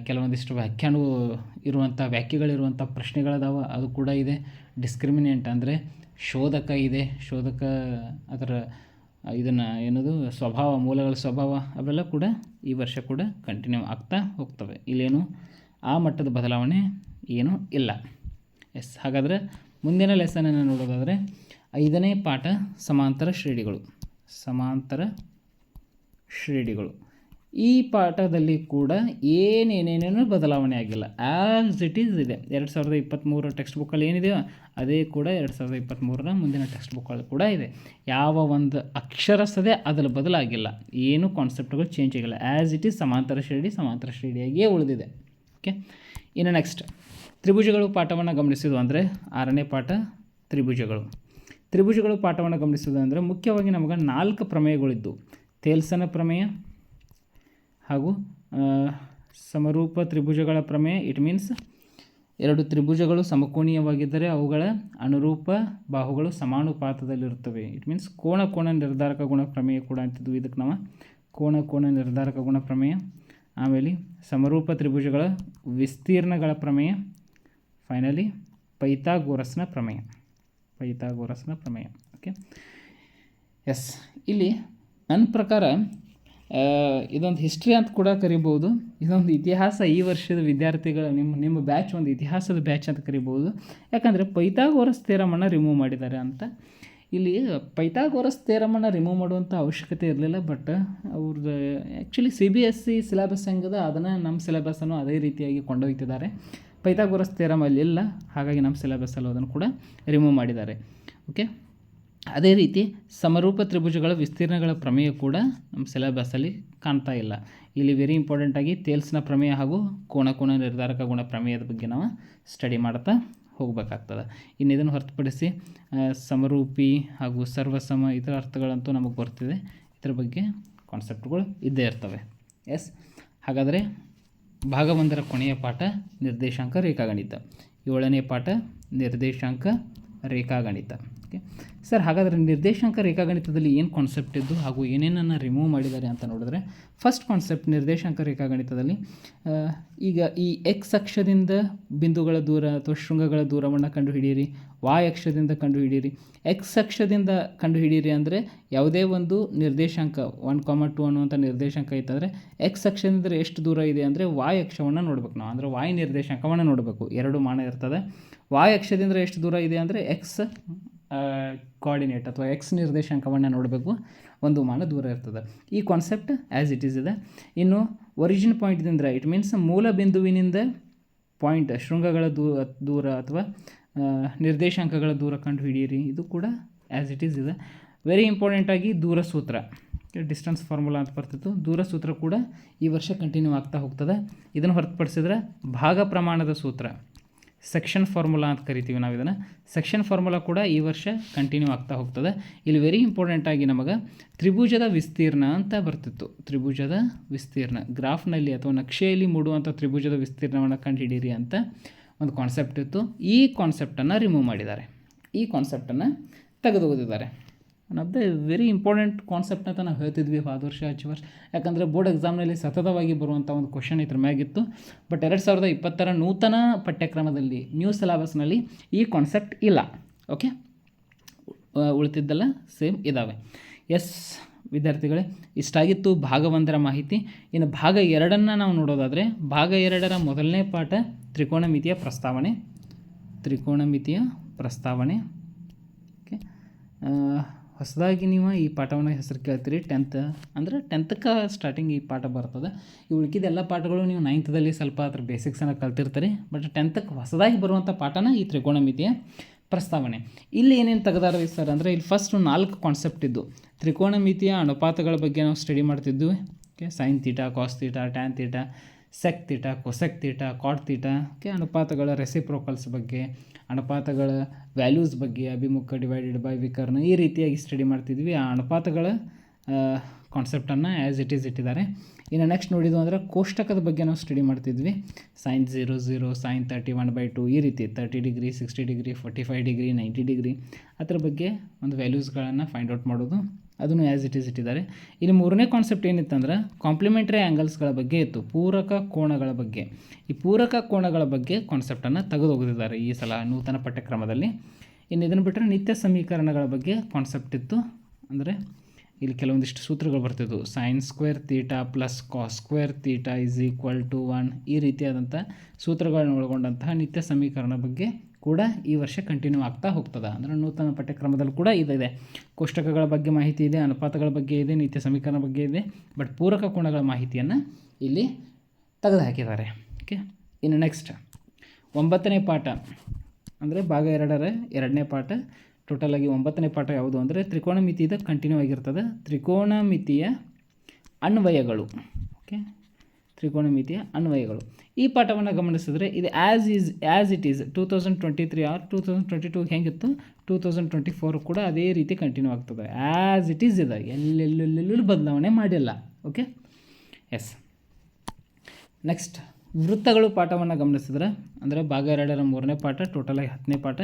ಕೆಲವೊಂದಿಷ್ಟು ವ್ಯಾಖ್ಯಾನವು ಇರುವಂಥ, ವ್ಯಾಖ್ಯೆಗಳಿರುವಂಥ ಪ್ರಶ್ನೆಗಳದಾವ, ಅದು ಕೂಡ ಇದೆ. ಡಿಸ್ಕ್ರಿಮಿನೆಂಟ್ ಅಂದರೆ ಶೋಧಕ ಇದೆ. ಶೋಧಕ ಅದರ ಇದನ್ನು ಏನದು ಸ್ವಭಾವ, ಮೂಲಗಳ ಸ್ವಭಾವ, ಅವೆಲ್ಲ ಕೂಡ ಈ ವರ್ಷ ಕೂಡ ಕಂಟಿನ್ಯೂ ಆಗ್ತಾ ಹೋಗ್ತವೆ. ಇಲ್ಲೇನು, ಆ ಮಟ್ಟದ ಬದಲಾವಣೆ ಏನೂ ಇಲ್ಲ. ಎಸ್, ಹಾಗಾದರೆ ಮುಂದಿನ ಲೆಸನನ್ನು ನೋಡೋದಾದರೆ, ಐದನೇ ಪಾಠ ಸಮಾಂತರ ಶ್ರೇಣಿಗಳು. ಸಮಾಂತರ ಶ್ರೇಣಿಗಳು ಈ ಪಾಠದಲ್ಲಿ ಕೂಡ ಏನೇನೇನೇನು ಬದಲಾವಣೆ ಆಗಿಲ್ಲ. ಆ್ಯಸ್ ಇಟ್ ಈಸ್ ಇದೆ. ಎರಡು ಸಾವಿರದ ಇಪ್ಪತ್ತ್ಮೂರರ ಟೆಕ್ಸ್ಟ್ ಬುಕ್ಕಲ್ಲಿ ಏನಿದೆಯೋ ಅದೇ ಕೂಡ ಎರಡು ಸಾವಿರದ ಇಪ್ಪತ್ತ್ಮೂರರ ಮುಂದಿನ ಟೆಕ್ಸ್ಟ್ ಬುಕ್ಕಲ್ಲಿ ಕೂಡ ಇದೆ. ಯಾವ ಒಂದು ಅಕ್ಷರ ಸದೆ ಅದರ ಬದಲಾಗಿಲ್ಲ. ಏನು ಕಾನ್ಸೆಪ್ಟ್ಗಳು ಚೇಂಜ್ ಆಗಿಲ್ಲ. ಆ್ಯಸ್ ಇಟ್ ಈಸ್ ಸಮಾಂತರ ಶ್ರೇಣಿ ಸಮಾಂತರ ಶ್ರೇಣಿಯಾಗಿಯೇ ಉಳಿದಿದೆ. ಓಕೆ ಇನ್ನು ನೆಕ್ಸ್ಟ್ ತ್ರಿಭುಜಗಳು ಪಾಠವನ್ನು ಗಮನಿಸಿದ್ವು ಅಂದರೆ ಆರನೇ ಪಾಠ, ತ್ರಿಭುಜಗಳು. ತ್ರಿಭುಜಗಳು ಪಾಠವನ್ನು ಗಮನಿಸೋದು ಅಂದರೆ ಮುಖ್ಯವಾಗಿ ನಮಗೆ ನಾಲ್ಕು ಪ್ರಮೇಯಗಳಿದ್ದು. ತೇಲ್ಸನ ಪ್ರಮೇಯ ಹಾಗೂ ಸಮರೂಪ ತ್ರಿಭುಜಗಳ ಪ್ರಮೇಯ. ಇಟ್ ಮೀನ್ಸ್ ಎರಡು ತ್ರಿಭುಜಗಳು ಸಮಕೋನೀಯವಾಗಿದ್ದರೆ ಅವುಗಳ ಅನುರೂಪ ಬಾಹುಗಳು ಸಮಾನುಪಾತದಲ್ಲಿರುತ್ತವೆ. ಇಟ್ ಮೀನ್ಸ್ ಕೋಣ ಕೋಣ ನಿರ್ಧಾರಕ ಗುಣ ಪ್ರಮೇಯ ಕೂಡ ಅಂತಿದ್ವು. ಇದಕ್ಕೆ ನಾವು ಕೋಣ ಕೋಣ ನಿರ್ಧಾರಕ ಗುಣ ಪ್ರಮೇಯ. ಆಮೇಲೆ ಸಮರೂಪ ತ್ರಿಭುಜಗಳ ವಿಸ್ತೀರ್ಣಗಳ ಪ್ರಮೇಯ. ಫೈನಲಿ ಪೈತಾಗೋರಸ್ನ ಪ್ರಮೇಯ. ಪೈತಾಗೋರಸ್ನ ಪ್ರಮೇಯ. ಓಕೆ ಎಸ್ ಇಲ್ಲಿ ನನ್ನ ಪ್ರಕಾರ ಇದೊಂದು ಹಿಸ್ಟ್ರಿ ಅಂತ ಕೂಡ ಕರಿಬೋದು. ಇದೊಂದು ಇತಿಹಾಸ ಈ ವರ್ಷದ ವಿದ್ಯಾರ್ಥಿಗಳ, ನಿಮ್ಮ ನಿಮ್ಮ ಬ್ಯಾಚ್ ಒಂದು ಇತಿಹಾಸದ ಬ್ಯಾಚ್ ಅಂತ ಕರಿಬೋದು. ಯಾಕಂದರೆ ಪೈತಾಗೋರಸ್ ತೇರಮಣ್ಣ ರಿಮೂವ್ ಮಾಡಿದ್ದಾರೆ ಅಂತ. ಇಲ್ಲಿ ಪೈತಾಗೋರಸ್ ತೇರಮಣ್ಣ ರಿಮೂವ್ ಮಾಡುವಂಥ ಅವಶ್ಯಕತೆ ಇರಲಿಲ್ಲ ಬಟ್ ಅವ್ರದ್ದು actually C B S C syllabus ಹೆಂಗದ, ಅದನ್ನು ನಮ್ಮ ಸಿಲೆಬಸ್ಸನ್ನು ಅದೇ ರೀತಿಯಾಗಿ ಕೊಂಡೊಯ್ತಿದ್ದಾರೆ. ಪೈತಾಗೋರಸ್ ತೇರಮ್ ಅಲ್ಲಿ ಇಲ್ಲ ಹಾಗಾಗಿ ನಮ್ಮ ಸಿಲೆಬಸ್ಸಲ್ಲಿ ಅದನ್ನು ಕೂಡ ರಿಮೂವ್ ಮಾಡಿದ್ದಾರೆ. ಓಕೆ ಅದೇ ರೀತಿ ಸಮರೂಪ ತ್ರಿಭುಜಗಳ ವಿಸ್ತೀರ್ಣಗಳ ಪ್ರಮೇಯ ಕೂಡ ನಮ್ಮ ಸಿಲೆಬಸ್ಸಲ್ಲಿ ಕಾಣ್ತಾ ಇಲ್ಲ. ಇಲ್ಲಿ ವೆರಿ ಇಂಪಾರ್ಟೆಂಟಾಗಿ ತೇಲ್ಸ್ನ ಪ್ರಮೇಯ ಹಾಗೂ ಕೋಣ ಕೋಣ ನಿರ್ಧಾರಕ ಗುಣ ಪ್ರಮೇಯದ ಬಗ್ಗೆ ನಾವು ಸ್ಟಡಿ ಮಾಡ್ತಾ ಹೋಗಬೇಕಾಗ್ತದೆ. ಇನ್ನು ಇದನ್ನು ಹೊರತುಪಡಿಸಿ ಸಮರೂಪಿ ಹಾಗೂ ಸರ್ವಸಮ ಇತರ ಅರ್ಥಗಳಂತೂ ನಮಗೆ ಬರ್ತಿದೆ ಇದರ ಬಗ್ಗೆ ಕಾನ್ಸೆಪ್ಟ್ಗಳು ಇದ್ದೇ ಇರ್ತವೆ. ಎಸ್ ಹಾಗಾದರೆ ಭಾಗ ಒಂದರ ಕೊನೆಯ ಪಾಠ ನಿರ್ದೇಶಾಂಕ ರೇಖಾಗಣಿತ. ಏಳನೇ ಪಾಠ ನಿರ್ದೇಶಾಂಕ ರೇಖಾಗಣಿತ. ಓಕೆ ಸರ್, ಹಾಗಾದರೆ ನಿರ್ದೇಶಾಂಕ ರೇಖಾಗಣಿತದಲ್ಲಿ ಏನು ಕಾನ್ಸೆಪ್ಟ್ ಇದ್ದು ಹಾಗೂ ಏನೇನನ್ನು ರಿಮೂವ್ ಮಾಡಿದ್ದಾರೆ ಅಂತ ನೋಡಿದ್ರೆ ಫಸ್ಟ್ ಕಾನ್ಸೆಪ್ಟ್ ನಿರ್ದೇಶಾಂಕ ರೇಖಾಗಣಿತದಲ್ಲಿ ಈಗ ಈ ಎಕ್ಸ್ ಅಕ್ಷದಿಂದ ಬಿಂದುಗಳ ದೂರ ಅಥವಾ ಶೃಂಗಗಳ ದೂರವನ್ನು ಕಂಡುಹಿಡಿಯಿರಿ ವಾಯ್ ಅಕ್ಷದಿಂದ ಕಂಡುಹಿಡಿಯಿರಿ. ಎಕ್ಸ್ ಅಕ್ಷದಿಂದ ಕಂಡುಹಿಡಿಯಿರಿ ಅಂದರೆ ಯಾವುದೇ ಒಂದು ನಿರ್ದೇಶಾಂಕ ಒನ್ ಕಾಮ ಟು ಅನ್ನುವಂಥ ನಿರ್ದೇಶಾಂಕ ಇತ್ತಂದರೆ ಎಕ್ಸ್ ಅಕ್ಷದಿಂದ ಎಷ್ಟು ದೂರ ಇದೆ ಅಂದರೆ ವಾಯ್ ಅಕ್ಷವನ್ನು ನೋಡ್ಬೇಕು ನಾವು. ಅಂದರೆ ವಾಯ್ ನಿರ್ದೇಶಾಂಕವನ್ನು ನೋಡಬೇಕು. ಎರಡು ಮಾನ ಇರ್ತದೆ. ವಾಯ್ ಅಕ್ಷದಿಂದ ಎಷ್ಟು ದೂರ ಇದೆ ಅಂದರೆ ಎಕ್ಸ್ ಕೋಆರ್ಡಿನೇಟ್ ಅಥವಾ ಎಕ್ಸ್ ನಿರ್ದೇಶಾಂಕವನ್ನು ನೋಡಬೇಕು. ಒಂದು ಮಾನ ದೂರ ಇರ್ತದೆ. ಈ ಕಾನ್ಸೆಪ್ಟ್ ಆ್ಯಸ್ ಇಟ್ ಈಸ್ ಇದೆ. ಇನ್ನು ಒರಿಜಿನ್ ಪಾಯಿಂಟ್ದಿಂದ ಇಟ್ ಮೀನ್ಸ್ ಮೂಲ ಬಿಂದುವಿನಿಂದ ಪಾಯಿಂಟ್ ಶೃಂಗಗಳ ದೂರ ದೂರ ಅಥವಾ ನಿರ್ದೇಶಾಂಕಗಳ ದೂರ ಕಂಡು ಹಿಡಿಯಿರಿ ಇದು ಕೂಡ ಆ್ಯಸ್ ಇಟ್ ಈಸ್ ಇದೆ. ವೆರಿ ಇಂಪಾರ್ಟೆಂಟಾಗಿ ದೂರ ಸೂತ್ರ. ಡಿಸ್ಟೆನ್ಸ್ ಫಾರ್ಮುಲಾ ಅಂತ ಬರ್ತಿತ್ತು. ದೂರ ಸೂತ್ರ ಕೂಡ ಈ ವರ್ಷ ಕಂಟಿನ್ಯೂ ಆಗ್ತಾ ಹೋಗ್ತದೆ. ಇದನ್ನು ಹೊರತುಪಡಿಸಿದ್ರೆ ಭಾಗ ಪ್ರಮಾಣದ ಸೂತ್ರ. ಸೆಕ್ಷನ್ ಫಾರ್ಮುಲಾ ಅಂತ ಕರಿತೀವಿ ನಾವು ಇದನ್ನು ಸೆಕ್ಷನ್ ಫಾರ್ಮುಲಾ ಕೂಡ ಈ ವರ್ಷ ಕಂಟಿನ್ಯೂ ಆಗ್ತಾ ಹೋಗ್ತದೆ. ಇಲ್ಲಿ ವೆರಿ ಇಂಪಾರ್ಟೆಂಟಾಗಿ ನಮಗೆ ತ್ರಿಭುಜದ ವಿಸ್ತೀರ್ಣ ಅಂತ ಬರ್ತಿತ್ತು. ತ್ರಿಭುಜದ ವಿಸ್ತೀರ್ಣ. ಗ್ರಾಫ್ನಲ್ಲಿ ಅಥವಾ ನಕ್ಷೆಯಲ್ಲಿ ಮೂಡುವಂಥ ತ್ರಿಭುಜದ ವಿಸ್ತೀರ್ಣವನ್ನು ಕಂಡುಹಿಡೀರಿ ಅಂತ ಒಂದು ಕಾನ್ಸೆಪ್ಟ್ ಇತ್ತು. ಈ ಕಾನ್ಸೆಪ್ಟನ್ನು ರಿಮೂವ್ ಮಾಡಿದ್ದಾರೆ. ಈ ಕಾನ್ಸೆಪ್ಟನ್ನು ತೆಗೆದುಕೊಂಡಿದ್ದಾರೆ one of the very important concept ಅಂತ ನಾವು ಹೇಳ್ತಿದ್ವಿ ಹೋದ ವರ್ಷ ಹಚ್ಚು ವರ್ಷ. ಯಾಕಂದರೆ ಬೋರ್ಡ್ ಎಕ್ಸಾಮ್ನಲ್ಲಿ ಸತತವಾಗಿ ಬರುವಂಥ ಒಂದು ಕ್ವಶನ್ ಇದ್ರ ಮ್ಯಾಗಿತ್ತು. ಬಟ್ ಎರಡು ಸಾವಿರದ ಇಪ್ಪತ್ತರ ನೂತನ ಪಠ್ಯಕ್ರಮದಲ್ಲಿ ನ್ಯೂ ಸಿಲೆಬಸ್ನಲ್ಲಿ ಈ ಕಾನ್ಸೆಪ್ಟ್ ಇಲ್ಲ. ಓಕೆ ಉಳಿತಿದ್ದೆಲ್ಲ ಸೇಮ್ ಇದ್ದಾವೆ ಎಸ್ ವಿದ್ಯಾರ್ಥಿಗಳೇ, ಇಷ್ಟಾಗಿತ್ತು ಭಾಗ ಒಂದರ ಮಾಹಿತಿ. ಇನ್ನು ಭಾಗ ಎರಡನ್ನು ನಾವು ನೋಡೋದಾದರೆ, ಭಾಗ ಎರಡರ ಮೊದಲನೇ ಪಾಠ ತ್ರಿಕೋನಮಿತಿಯ ಪ್ರಸ್ತಾವನೆ. ತ್ರಿಕೋನಮಿತಿಯ ಪ್ರಸ್ತಾವನೆ. ಓಕೆ ಹೊಸದಾಗಿ ನೀವು ಈ ಪಾಠವನ್ನು ಹೆಸರು ಕೇಳ್ತೀರಿ ಟೆಂತ್ ಅಂದರೆ ಟೆಂತ್ಕ್ಕೆ ಸ್ಟಾರ್ಟಿಂಗ್ ಈ ಪಾಠ ಬರ್ತದೆ. ಈ ಉಳ್ಕಿದ ಎಲ್ಲ ಪಾಠಗಳು ನೀವು ನೈನ್ತ್ದಲ್ಲಿ ಸ್ವಲ್ಪ ಅದ್ರ ಬೇಸಿಕ್ಸನ್ನು ಕಲ್ತಿರ್ತೀರಿ. ಬಟ್ ಟೆಂತ್ಕ್ಕೆ ಹೊಸದಾಗಿ ಬರುವಂಥ ಪಾಠನ ಈ ತ್ರಿಕೋನಮಿತಿಯ ಪ್ರಸ್ತಾವನೆ. ಇಲ್ಲಿ ಏನೇನು ತೆಗೆದಾರ ಸರ್ ಅಂದರೆ ಇಲ್ಲಿ ಫಸ್ಟ್ ನಾಲ್ಕು ಕಾನ್ಸೆಪ್ಟ್ ಇದ್ದು. ತ್ರಿಕೋನಮಿತಿಯ ಅನುಪಾತಗಳ ಬಗ್ಗೆ ನಾವು ಸ್ಟಡಿ ಮಾಡ್ತಿದ್ವಿ. Okay sine theta cos theta tan theta sec theta cosec theta cot theta okay ಅನುಪಾತಗಳ reciprocals ಬಗ್ಗೆ, ಅನುಪಾತಗಳ ವ್ಯಾಲ್ಯೂಸ್ ಬಗ್ಗೆ, ಅಭಿಮುಖ ಡಿವೈಡೆಡ್ ಬೈ ವಿಕರ್ನ ಈ ರೀತಿಯಾಗಿ ಸ್ಟಡಿ ಮಾಡ್ತಿದ್ವಿ. ಆ ಅನುಪಾತಗಳ ಕಾನ್ಸೆಪ್ಟನ್ನು ಆ್ಯಸ್ ಇಟ್ ಈಸ್ ಇಟ್ಟಿದ್ದಾರೆ. ಇನ್ನು ನೆಕ್ಸ್ಟ್ ನೋಡಿದ್ದು ಅಂದರೆ ಕೋಷ್ಟಕದ ಬಗ್ಗೆ ನಾವು ಸ್ಟಡಿ ಮಾಡ್ತಿದ್ವಿ. Sine zero zero sine thirty one by two ಈ ರೀತಿ thirty degree sixty degree forty five degree ninety degree ಅದ್ರ ಬಗ್ಗೆ ಒಂದು ವ್ಯಾಲ್ಯೂಸ್ಗಳನ್ನು ಫೈಂಡ್ ಔಟ್ ಮಾಡೋದು ಅದನ್ನು ಆ್ಯಸ್ ಇಟ್ ಈಸ್ ಇಟ್ಟಿದ್ದಾರೆ. ಇಲ್ಲಿ ಮೂರನೇ ಕಾನ್ಸೆಪ್ಟ್ ಏನಿತ್ತಂದ್ರೆ ಕಾಂಪ್ಲಿಮೆಂಟ್ರಿ ಆ್ಯಂಗಲ್ಸ್ಗಳ ಬಗ್ಗೆ ಇತ್ತು. ಪೂರಕ ಕೋಣಗಳ ಬಗ್ಗೆ. ಈ ಪೂರಕ ಕೋಣಗಳ ಬಗ್ಗೆ ಕಾನ್ಸೆಪ್ಟನ್ನು ತೆಗೆದು ಹೋಗಿದ್ದಾರೆ ಈ ಸಲ ನೂತನ ಪಠ್ಯಕ್ರಮದಲ್ಲಿ. ಇನ್ನು ಇದನ್ನು ಬಿಟ್ಟರೆ ನಿತ್ಯ ಸಮೀಕರಣಗಳ ಬಗ್ಗೆ ಕಾನ್ಸೆಪ್ಟ್ ಇತ್ತು. ಅಂದರೆ ಇಲ್ಲಿ ಕೆಲವೊಂದಿಷ್ಟು ಸೂತ್ರಗಳು ಬರ್ತಿದ್ವು sine square theta plus cos square theta is equal to one ಈ ರೀತಿಯಾದಂಥ ಸೂತ್ರಗಳನ್ನು ಒಳಗೊಂಡಂತಹ ನಿತ್ಯ ಸಮೀಕರಣ ಬಗ್ಗೆ ಕೂಡ ಈ ವರ್ಷ ಕಂಟಿನ್ಯೂ ಆಗ್ತಾ ಹೋಗ್ತದೆ. ಅಂದರೆ ನೂತನ ಪಠ್ಯಕ್ರಮದಲ್ಲಿ ಕೂಡ ಇದಿದೆ ಕೋಷ್ಟಕಗಳ ಬಗ್ಗೆ ಮಾಹಿತಿ ಇದೆ, ಅನುಪಾತಗಳ ಬಗ್ಗೆ ಇದೆ, ನಿತ್ಯ ಸಮೀಕರಣ ಬಗ್ಗೆ ಇದೆ. ಬಟ್ ಪೂರಕ ಕೋಣಗಳ ಮಾಹಿತಿಯನ್ನು ಇಲ್ಲಿ ತೆಗೆದು ಹಾಕಿದ್ದಾರೆ ಓಕೆ ಇನ್ನು ನೆಕ್ಸ್ಟ್ ಒಂಬತ್ತನೇ ಪಾಠ. ಅಂದರೆ ಭಾಗ ಎರಡರ ಎರಡನೇ ಪಾಠ. ಟೋಟಲಾಗಿ ಒಂಬತ್ತನೇ ಪಾಠ ಯಾವುದು ಅಂದರೆ ತ್ರಿಕೋನಮಿತಿದ ಕಂಟಿನ್ಯೂ ಆಗಿರ್ತದೆ ತ್ರಿಕೋನಮಿತಿಯ ಅನ್ವಯಗಳು. ಓಕೆ ತ್ರಿಕೋನಮಿತಿಯ ಅನ್ವಯಗಳು. ಈ ಪಾಠವನ್ನು ಗಮನಿಸಿದ್ರೆ ಇದು as is as it is two thousand twenty three or two thousand twenty two ಹೆಂಗಿತ್ತು? ಟೂ ತೌಸಂಡ್ ಟ್ವೆಂಟಿ ಫೋರ್ ಕೂಡ ಅದೇ ರೀತಿ ಕಂಟಿನ್ಯೂ ಆಗ್ತದೆ. ಆ್ಯಸ್ ಇಟ್ ಈಸ್ ಇದೆ. ಎಲ್ಲೆಲ್ಲೆಲ್ಲೆಲ್ಲೂ ಬದಲಾವಣೆ ಮಾಡಿಲ್ಲ. ಓಕೆ ಎಸ್ ನೆಕ್ಸ್ಟ್ ವೃತ್ತಗಳು ಪಾಠವನ್ನು ಗಮನಿಸಿದ್ರೆ ಅಂದರೆ ಭಾಗ ಎರಡರ ಮೂರನೇ ಪಾಠ ಟೋಟಲಾಗಿ ಹತ್ತನೇ ಪಾಠ,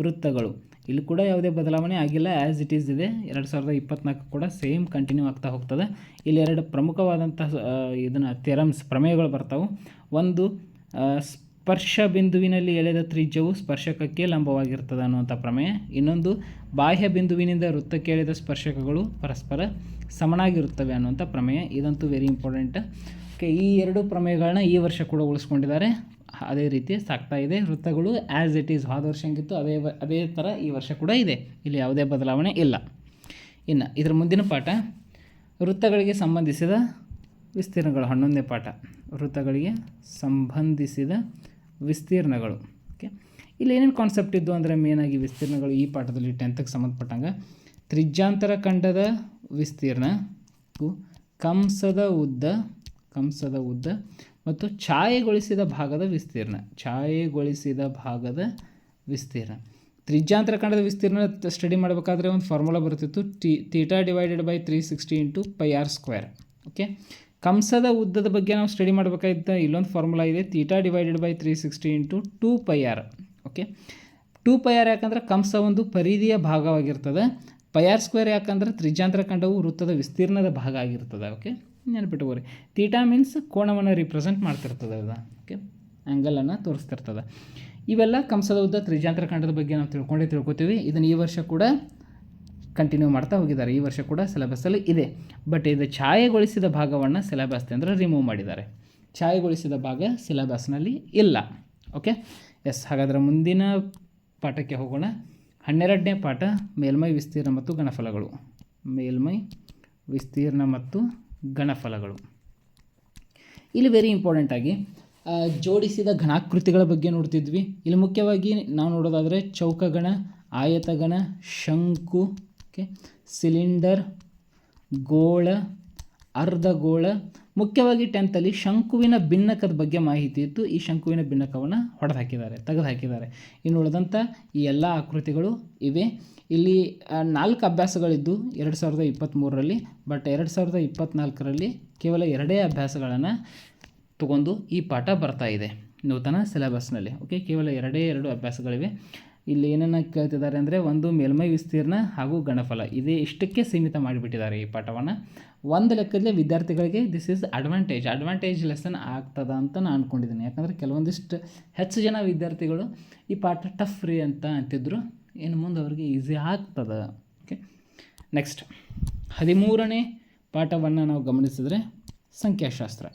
ವೃತ್ತಗಳು. ಇಲ್ಲಿ ಕೂಡ ಯಾವುದೇ ಬದಲಾವಣೆ ಆಗಿಲ್ಲ ಆ್ಯಸ್ ಇಟ್ ಈಸ್ ಇದೆ. ಎರಡು ಸಾವಿರದ ಇಪ್ಪತ್ನಾಲ್ಕು ಕೂಡ ಸೇಮ್ ಕಂಟಿನ್ಯೂ ಆಗ್ತಾ ಹೋಗ್ತದೆ. ಇಲ್ಲಿ ಎರಡು ಪ್ರಮುಖವಾದಂತಹ ಇದನ್ನು ಥೆರಮ್ಸ್ ಪ್ರಮೇಯಗಳು ಬರ್ತಾವೆ. ಒಂದು ಸ್ಪರ್ಶ ಬಿಂದುವಿನಲ್ಲಿ ಎಳೆದ ತ್ರಿಜ್ಯವು ಸ್ಪರ್ಶಕಕ್ಕೆ ಲಂಬವಾಗಿರ್ತದೆ ಅನ್ನುವಂಥ ಪ್ರಮೇಯ. ಇನ್ನೊಂದು, ಬಾಹ್ಯ ಬಿಂದುವಿನಿಂದ ವೃತ್ತಕ್ಕೆ ಎಳೆದ ಸ್ಪರ್ಶಕಗಳು ಪರಸ್ಪರ ಸಮನಾಗಿರುತ್ತವೆ ಅನ್ನುವಂಥ ಪ್ರಮೇಯ. ಇದಂತೂ ವೆರಿ ಇಂಪಾರ್ಟೆಂಟ್ ಓಕೆ ಈ ಎರಡು ಪ್ರಮೇಯಗಳನ್ನ ಈ ವರ್ಷ ಕೂಡ ಉಳಿಸ್ಕೊಂಡಿದ್ದಾರೆ. ಅದೇ ರೀತಿ ಸಾಕ್ತಾ ಇದೆ. ವೃತ್ತಗಳು ಆ್ಯಸ್ ಇಟ್ ಈಸ್ ಹೋದ ವರ್ಷ ಹೆಂಗಿತ್ತು? ಅದೇ ಅದೇ ಥರ ಈ ವರ್ಷ ಕೂಡ ಇದೆ. ಇಲ್ಲಿ ಯಾವುದೇ ಬದಲಾವಣೆ ಇಲ್ಲ. ಇನ್ನು ಇದರ ಮುಂದಿನ ಪಾಠ. ವೃತ್ತಗಳಿಗೆ ಸಂಬಂಧಿಸಿದ ವಿಸ್ತೀರ್ಣಗಳು. ಹನ್ನೊಂದನೇ ಪಾಠ. ವೃತ್ತಗಳಿಗೆ ಸಂಬಂಧಿಸಿದ ವಿಸ್ತೀರ್ಣಗಳು. ಓಕೆ ಇಲ್ಲಿ ಏನೇನು ಕಾನ್ಸೆಪ್ಟ್ ಇದ್ದು ಅಂದರೆ ಮೇನಾಗಿ ವಿಸ್ತೀರ್ಣಗಳು ಈ ಪಾಠದಲ್ಲಿ ಟೆಂತ್ಗೆ ಸಂಬಂಧಪಟ್ಟಂಗೆ. ತ್ರಿಜ್ಯಾಂತರ ಖಂಡದ ವಿಸ್ತೀರ್ಣ. ಕಂಸದ ಉದ್ದ ಕಂಸದ ಉದ್ದ ಮತ್ತು ಛಾಯೆಗೊಳಿಸಿದ ಭಾಗದ ವಿಸ್ತೀರ್ಣ. ಛಾಯೆಗೊಳಿಸಿದ ಭಾಗದ ವಿಸ್ತೀರ್ಣ. ತ್ರಿಜ್ಯಾಂತರ ಖಂಡದ ವಿಸ್ತೀರ್ಣ ಸ್ಟಡಿ ಮಾಡಬೇಕಾದ್ರೆ ಒಂದು ಫಾರ್ಮುಲಾ ಬರ್ತಿತ್ತು T theta divided by three sixty into pi r square okay ಕಂಸದ ಉದ್ದದ ಬಗ್ಗೆ ನಾವು ಸ್ಟಡಿ ಮಾಡಬೇಕಾಗಿದ್ದ ಇಲ್ಲೊಂದು ಫಾರ್ಮುಲಾ ಇದೆ. Theta divided by three sixty into two pi r okay two pi r ಯಾಕಂದ್ರೆ ಕಂಸ ಒಂದು ಪರಿಧಿಯ ಭಾಗವಾಗಿರ್ತದೆ. ಪೈ ಆರ್ ಸ್ಕ್ವೇರ್ ಯಾಕಂದ್ರೆ ತ್ರಿಜ್ಯಾಂತರ ಖಂಡವು ವೃತ್ತದ ವಿಸ್ತೀರ್ಣದ ಭಾಗ ಆಗಿರ್ತದೆ. ಓಕೆ ನೆನಪಿಟ್ಟುಕೋರಿ ತೀಟಾ ಮೀನ್ಸ್ ಕೋಣವನ್ನು ರಿಪ್ರೆಸೆಂಟ್ ಮಾಡ್ತಿರ್ತದೆ ಅದು. ಓಕೆ ಆ್ಯಂಗಲನ್ನು ತೋರಿಸ್ತಿರ್ತದೆ. ಇವೆಲ್ಲ ಕಂಸದ ಉದ್ದ ತ್ರಿಜಾಂತರ ಖಂಡದ ಬಗ್ಗೆ ನಾವು ತಿಳ್ಕೊಂಡೇ, ತಿಳ್ಕೊತೀವಿ. ಇದನ್ನು ಈ ವರ್ಷ ಕೂಡ ಕಂಟಿನ್ಯೂ ಮಾಡ್ತಾ ಹೋಗಿದ್ದಾರೆ. ಈ ವರ್ಷ ಕೂಡ ಸಿಲೆಬಸ್ಸಲ್ಲಿ ಇದೆ. ಬಟ್ ಇದು ಛಾಯೆಗೊಳಿಸಿದ ಭಾಗವನ್ನು ಸಿಲೆಬಸ್ ಅಂದರೆ ರಿಮೂವ್ ಮಾಡಿದ್ದಾರೆ. ಛಾಯೆಗೊಳಿಸಿದ ಭಾಗ ಸಿಲೆಬಸ್ನಲ್ಲಿ ಇಲ್ಲ. ಓಕೆ ಎಸ್ ಹಾಗಾದರೆ ಮುಂದಿನ ಪಾಠಕ್ಕೆ ಹೋಗೋಣ. ಹನ್ನೆರಡನೇ ಪಾಠ ಮೇಲ್ಮೈ ವಿಸ್ತೀರ್ಣ ಮತ್ತು ಗಣಫಲಗಳು ಮೇಲ್ಮೈ ವಿಸ್ತೀರ್ಣ ಮತ್ತು ಗಣಫಲಗಳು ಇಲ್ಲಿ ವೆರಿ ಇಂಪಾರ್ಟೆಂಟ್ ಆಗಿ ಜೋಡಿಸಿದ ಘನಾಕೃತಿಗಳ ಬಗ್ಗೆ ನೋಡ್ತಿದ್ವಿ. ಇಲ್ಲಿ ಮುಖ್ಯವಾಗಿ ನಾವು ನೋಡೋದಾದರೆ ಚೌಕಗಣ ಆಯತಗಣ ಶಂಕು ಓಕೆ ಸಿಲಿಂಡರ್ ಗೋಳ ಅರ್ಧಗೋಳ. ಮುಖ್ಯವಾಗಿ ಟೆಂತಲ್ಲಿ ಶಂಕುವಿನ ಭಿನ್ನಕದ ಬಗ್ಗೆ ಮಾಹಿತಿ ಇತ್ತು. ಈ ಶಂಕುವಿನ ಭಿನ್ನಕವನ್ನು ಹೊಡೆದು ಹಾಕಿದ್ದಾರೆ ತೆಗೆದು ಹಾಕಿದ್ದಾರೆ ಇನ್ನು ಉಳಿದಂಥ ಈ ಎಲ್ಲ ಆಕೃತಿಗಳು ಇವೆ. ಇಲ್ಲಿ ನಾಲ್ಕು ಅಭ್ಯಾಸಗಳಿದ್ದು ಎರಡು ಸಾವಿರದ ಇಪ್ಪತ್ತ್ಮೂರರಲ್ಲಿ ಬಟ್ ಎರಡು ಸಾವಿರದ ಇಪ್ಪತ್ತ್ನಾಲ್ಕರಲ್ಲಿ ಕೇವಲ ಎರಡೇ ಅಭ್ಯಾಸಗಳನ್ನು ತಗೊಂಡು ಈ ಪಾಠ ಬರ್ತಾ ಇದೆ. ನೂತನ ಸಿಲೆಬಸ್ನಲ್ಲಿ ಓಕೆ ಕೇವಲ ಎರಡೇ, ಎರಡು ಅಭ್ಯಾಸಗಳಿವೆ. ಇಲ್ಲಿ ಏನನ್ನು ಕೇಳ್ತಿದ್ದಾರೆ ಅಂದರೆ ಒಂದು ಮೇಲ್ಮೈ ವಿಸ್ತೀರ್ಣ ಹಾಗೂ ಗಣಫಲ ಇದೇ ಇಷ್ಟಕ್ಕೆ ಸೀಮಿತ ಮಾಡಿಬಿಟ್ಟಿದ್ದಾರೆ ಈ ಪಾಠವನ್ನು. ಒಂದು ಲೆಕ್ಕದಲ್ಲೇ ವಿದ್ಯಾರ್ಥಿಗಳಿಗೆ this is advantage advantage lesson ಆಗ್ತದ ಅಂತ ನಾನು ಅಂದ್ಕೊಂಡಿದ್ದೀನಿ ಯಾಕಂದರೆ ಕೆಲವೊಂದಿಷ್ಟು ಹೆಚ್ಚು ಜನ ವಿದ್ಯಾರ್ಥಿಗಳು ಈ ಪಾಠ ಟಫ್ ರೀ ಅಂತ ಅಂತಿದ್ರು. ಇನ್ನು ಮುಂದೆ ಅವ್ರಿಗೆ ಈಸಿ ಆಗ್ತದ. ಓಕೆ ನೆಕ್ಸ್ಟ್ ಹದಿಮೂರನೇ ಪಾಠವನ್ನು ನಾವು ಗಮನಿಸಿದ್ರೆ ಸಂಖ್ಯಾಶಾಸ್ತ್ರ.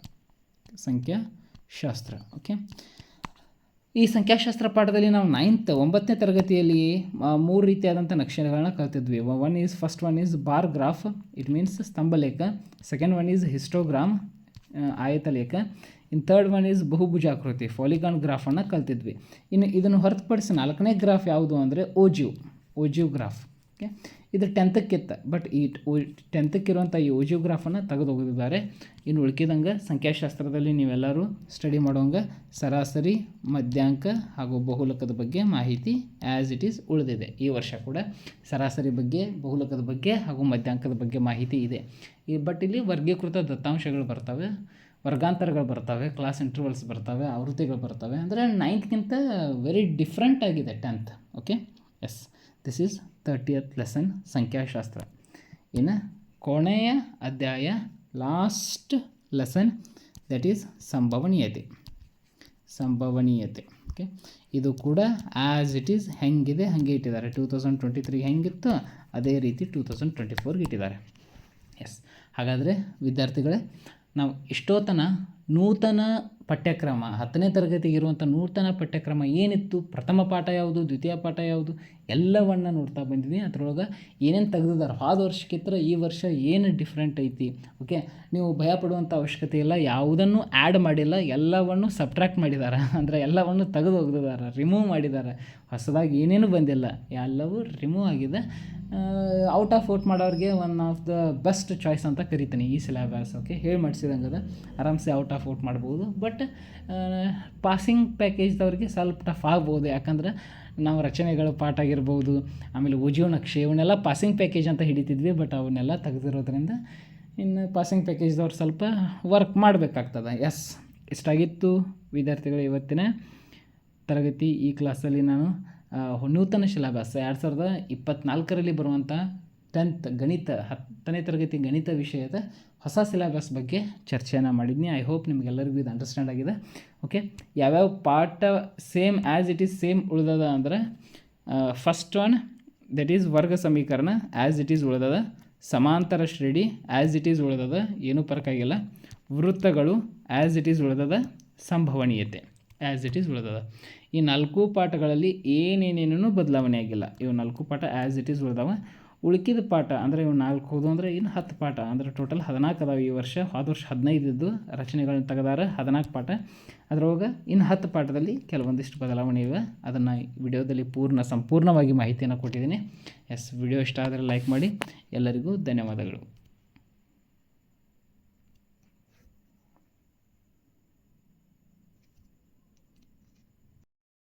ಸಂಖ್ಯಾಶಾಸ್ತ್ರ. ಓಕೆ ಈ ಸಂಖ್ಯಾಶಾಸ್ತ್ರ ಪಾಠದಲ್ಲಿ ನಾವು ನೈನ್ತ್ ಒಂಬತ್ತನೇ ತರಗತಿಯಲ್ಲಿ ಮೂರು ರೀತಿಯಾದಂಥ ನಕ್ಷೆಗಳನ್ನ ಕಲ್ತಿದ್ವಿ. One is first one is bar graph it means ಸ್ತಂಭಲೇಖ second one is histogram ಆಯತಲೇಖ ಇನ್ನು ಥರ್ಡ್ ಒನ್ ಈಸ್ ಬಹುಭುಜಾಕೃತಿ, ಫಾಲಿಗಾನ್ ಗ್ರಾಫನ್ನು ಕಲ್ತಿದ್ವಿ. ಇನ್ನು ಇದನ್ನು ಹೊರತುಪಡಿಸಿ ನಾಲ್ಕನೇ ಗ್ರಾಫ್ ಯಾವುದು ಅಂದರೆ ಓಜಿವ್ ಓಜಿವ್ ಗ್ರಾಫ್ ಓಕೆ ಇದು ಟೆಂತಕ್ಕಿತ್ತ ಬಟ್ ಈ ಟೆಂತಕ್ಕಿರುವಂಥ ಈ ತೆಗೆದು ಹೋಗಿದ್ದಾರೆ ಇನ್ನು ಉಳ್ಕಿದಂಗೆ ಸಂಖ್ಯಾಶಾಸ್ತ್ರದಲ್ಲಿ ನೀವೆಲ್ಲರೂ ಸ್ಟಡಿ ಮಾಡೋಂಗೆ ಸರಾಸರಿ, ಮಧ್ಯಾಂಕ ಹಾಗೂ ಬಹುಲಕದ ಬಗ್ಗೆ ಮಾಹಿತಿ ಆ್ಯಸ್ ಇಟ್ ಈಸ್ ಉಳಿದಿದೆ. ಈ ವರ್ಷ ಕೂಡ ಸರಾಸರಿ ಬಗ್ಗೆ, ಬಹುಲಕದ ಬಗ್ಗೆ ಹಾಗೂ ಮಧ್ಯಾಂಕದ ಬಗ್ಗೆ ಮಾಹಿತಿ ಇದೆ. ಈ ಬಟ್ ಇಲ್ಲಿ ವರ್ಗೀಕೃತ ದತ್ತಾಂಶಗಳು ಬರ್ತವೆ, ವರ್ಗಾಂತರಗಳು ಬರ್ತವೆ ಕ್ಲಾಸ್ ಇಂಟರ್ವಲ್ಸ್ ಬರ್ತವೆ, ಆವೃತ್ತಿಗಳು ಬರ್ತವೆ. ಅಂದರೆ ನೈನ್ತ್ಗಿಂತ ವೆರಿ ಡಿಫ್ರೆಂಟ್ ಆಗಿದೆ tenth okay yes this is thirtieth lesson ಸಂಖ್ಯಾಶಾಸ್ತ್ರ ಇನ್ನು ಕೊನೆಯ ಅಧ್ಯಾಯ ಲಾಸ್ಟ್ ಲೆಸನ್ ದಟ್ ಈಸ್ ಸಂಭವನೀಯತೆ ಸಂಭವನೀಯತೆ ಓಕೆ ಇದು ಕೂಡ ಆ್ಯಸ್ ಇಟ್ ಈಸ್ ಹೆಂಗಿದೆ, ಹಾಗೆ ಇಟ್ಟಿದ್ದಾರೆ. ಟೂ ತೌಸಂಡ್ ಟ್ವೆಂಟಿ ತ್ರೀ ಹೆಂಗಿತ್ತು ಅದೇ ರೀತಿ ಟೂ ತೌಸಂಡ್ ಟ್ವೆಂಟಿ ಫೋರ್ಗೆ ಇಟ್ಟಿದ್ದಾರೆ. ಎಸ್ ಹಾಗಾದರೆ ವಿದ್ಯಾರ್ಥಿಗಳೇ, ನಾವು ಇಷ್ಟೋತನ ನೂತನ ಪಠ್ಯಕ್ರಮ, ಹತ್ತನೇ ತರಗತಿಗಿರುವಂಥ ನೂತನ ಪಠ್ಯಕ್ರಮ ಏನಿತ್ತು, ಪ್ರಥಮ ಪಾಠ ಯಾವುದು, ದ್ವಿತೀಯ ಪಾಠ ಯಾವುದು, ಎಲ್ಲವನ್ನು ನೋಡ್ತಾ ಬಂದಿದ್ದೀನಿ. ಅದರೊಳಗೆ ಏನೇನು ತೆಗೆದಿದ್ದಾರೆ? ಹೋದ ವರ್ಷಕ್ಕಿಂತ ಈ ವರ್ಷ ಏನು ಡಿಫ್ರೆಂಟ್ ಐತಿ? ಓಕೆ ನೀವು ಭಯ ಪಡುವಂಥ ಅವಶ್ಯಕತೆ ಇಲ್ಲ. ಯಾವುದನ್ನು ಆ್ಯಡ್ ಮಾಡಿಲ್ಲ. ಎಲ್ಲವನ್ನು ಸಬ್ಟ್ರ್ಯಾಕ್ಟ್ ಮಾಡಿದ್ದಾರೆ. ಅಂದರೆ ಎಲ್ಲವನ್ನು ತೆಗೆದು ಒಗ್ದಿದ್ದಾರೆ ರಿಮೂವ್ ಮಾಡಿದ್ದಾರೆ. ಹೊಸದಾಗಿ ಏನೇನು ಬಂದಿಲ್ಲ. ಎಲ್ಲವೂ ರಿಮೂವ್ ಆಗಿದೆ. ಔಟ್ ಆಫ್ ಔಟ್ ಮಾಡೋರಿಗೆ one of the best choice ಅಂತ ಕರಿತೀನಿ ಈ ಸಿಲೆಬಸ್ ಓಕೆ ಹೇಳಿ ಮಾಡಿಸಿದಂಗೆ ಆರಾಮ್ಸೆ ಔಟ್ ಆಫ್ ಔಟ್ ಮಾಡ್ಬೋದು. ಬಟ್ ಪಾಸಿಂಗ್ ಪ್ಯಾಕೇಜ್ದವ್ರಿಗೆ ಸ್ವಲ್ಪ ಟಫ್ ಆಗ್ಬೋದು. ಯಾಕಂದ್ರೆ ನಾವು ರಚನೆಗಳು ಪಾಠ ಆಗಿರ್ಬೋದು, ಆಮೇಲೆ ನಕ್ಷೆ, ಇವನ್ನೆಲ್ಲ ಪಾಸಿಂಗ್ ಪ್ಯಾಕೇಜ್ ಅಂತ ಹಿಡಿತಿದ್ವಿ ಬಟ್ ಅವನ್ನೆಲ್ಲ ತೆಗೆದಿರೋದ್ರಿಂದ ಇನ್ನು ಪಾಸಿಂಗ್ ಪ್ಯಾಕೇಜ್ದವ್ರು ಸ್ವಲ್ಪ ವರ್ಕ್ ಮಾಡಬೇಕಾಗ್ತದೆ. ಎಸ್ ಇಷ್ಟಾಗಿತ್ತು ವಿದ್ಯಾರ್ಥಿಗಳು ಇವತ್ತಿನ ತರಗತಿ. ಈ ಕ್ಲಾಸಲ್ಲಿ ನಾನು ನೂತನ ಶಿಲಾಭ್ಯಾಸ ಎರಡು ಸಾವಿರದ ಇಪ್ಪತ್ತ್ನಾಲ್ಕರಲ್ಲಿ ಬರುವಂಥ ಟೆಂತ್ ಗಣಿತ, ಹತ್ತನೇ ತರಗತಿ ಗಣಿತ ವಿಷಯದ ಹೊಸ ಸಿಲೆಬಸ್ ಬಗ್ಗೆ ಚರ್ಚೆಯನ್ನು ಮಾಡಿದ್ನಿ. ಐ ಹೋಪ್ ನಿಮಗೆಲ್ಲರಿಗೂ ಇದು ಅಂಡರ್ಸ್ಟ್ಯಾಂಡ್ ಆಗಿದೆ. ಓಕೆ ಯಾವ್ಯಾವ ಪಾಠ same as it is same ಉಳಿದದ ಅಂದರೆ ಫಸ್ಟ್ ಒನ್ ದಟ್ ಈಸ್ ವರ್ಗ ಸಮೀಕರಣ ಆ್ಯಸ್ ಇಟ್ ಈಸ್ ಉಳಿದದ, ಸಮಾಂತರ ಶ್ರೇಣಿ ಆ್ಯಸ್ ಇಟ್ ಈಸ್ ಉಳಿದದ, ಏನೂ ಪರಕಾಗಿಲ್ಲ ವೃತ್ತಗಳು ಆ್ಯಸ್ ಇಟ್ ಈಸ್ ಉಳಿದದ, ಸಂಭವನೀಯತೆ ಆ್ಯಸ್ ಇಟ್ ಈಸ್ ಉಳಿದದ. ಈ ನಾಲ್ಕು ಪಾಠಗಳಲ್ಲಿ ಏನೇನೇನೂ ಬದಲಾವಣೆ ಆಗಿಲ್ಲ. ಇವು ನಾಲ್ಕು ಪಾಠ ಆ್ಯಸ್ ಇಟ್ ಈಸ್ ಉಳಿದಾವ. ಉಳ್ಕಿದ ಪಾಠ ಅಂದರೆ ಇವು ನಾಲ್ಕು ಹೋದು ಅಂದರೆ ಇನ್ನು ಹತ್ತು ಪಾಠ ಅಂದರೆ ಟೋಟಲ್ ಹದಿನಾಲ್ಕು ಅದಾವೆ ಈ ವರ್ಷ. ಹೋದ ವರ್ಷ ಹದಿನೈದಿದ್ದು ರಚನೆಗಳನ್ನ ತೆಗೆದಾರ ಹದಿನಾಲ್ಕು ಪಾಠ. ಅದರೊಳಗ ಇನ್ನು ಹತ್ತು ಪಾಠದಲ್ಲಿ ಕೆಲವೊಂದಿಷ್ಟು ಬದಲಾವಣೆ ಇವೆ. ಅದನ್ನು ವಿಡಿಯೋದಲ್ಲಿ ಪೂರ್ಣ ಸಂಪೂರ್ಣವಾಗಿ ಮಾಹಿತಿಯನ್ನು ಕೊಟ್ಟಿದ್ದೀನಿ. ಎಸ್, ವಿಡಿಯೋ ಇಷ್ಟ ಆದರೆ ಲೈಕ್ ಮಾಡಿ. ಎಲ್ಲರಿಗೂ ಧನ್ಯವಾದಗಳು.